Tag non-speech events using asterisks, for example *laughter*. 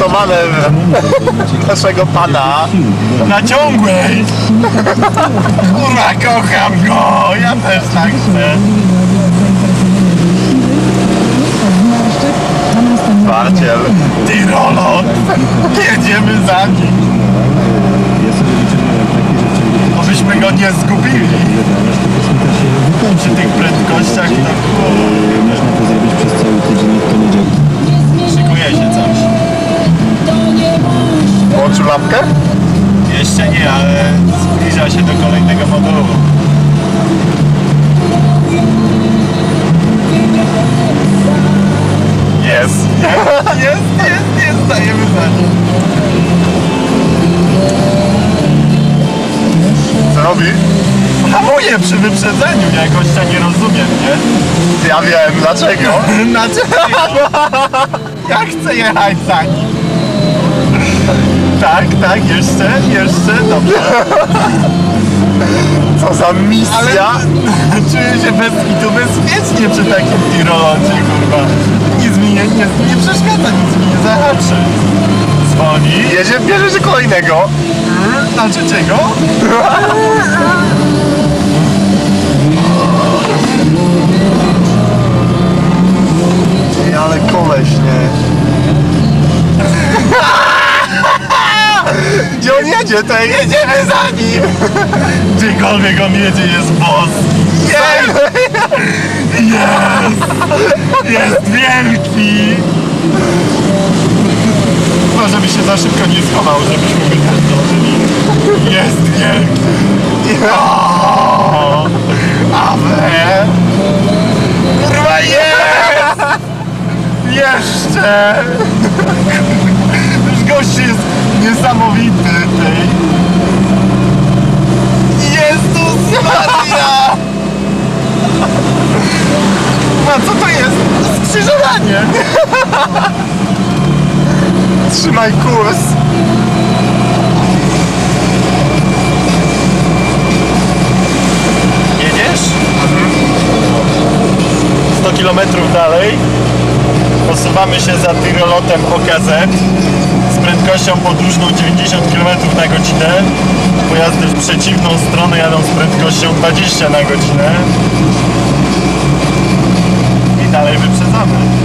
automanem *laughs* naszego pana. Na ciągłej! Kurwa, kocham go! Ja też tak chcę. Barciel. Tirolot! Jedziemy za nim! Obyśmy go nie zgubili. Przy tych prędkościach to Włączył lampkę? Jeszcze nie, ale zbliża się do kolejnego modułu. Jest. *laughs* Jest, jest, jest, dajemy za nim. Co robi? Hamuje przy wyprzedzeniu, ja gościa nie rozumiem, nie? Ja wiem dlaczego. Dlaczego? Ja chcę jechać za nim. Tak, tak, jeszcze, jeszcze, dobrze. Co za misja. Ale czuję się bez kitu bezpiecznie przy takim tirolocie, kurwa. Nic mi nie, nie, nie przeszkadza, nic mi nie zahaczy. Dzwoni. Jedzie, bierze się kolejnego. Na trzeciego? Ej, Jedzie? Tej? Jedziemy za nim! Gdziekolwiek on jedzie jest boss. Jest! Jest! Jest wielki! No, żeby się za szybko nie schował, żebyśmy go nie zdążyli. Jest wielki! O! Awe! Kurwa jest! Jeszcze! Już gość jest niesamowity tej. Jezus Maria! A co to jest? Skrzyżowanie! Trzymaj kurs. Jedziesz? 100 km dalej posuwamy się za tirolotem OKZ prędkością podróżną 90 km na godzinę. Pojazdy w przeciwną stronę jadą z prędkością 20 na godzinę. I dalej wyprzedzamy.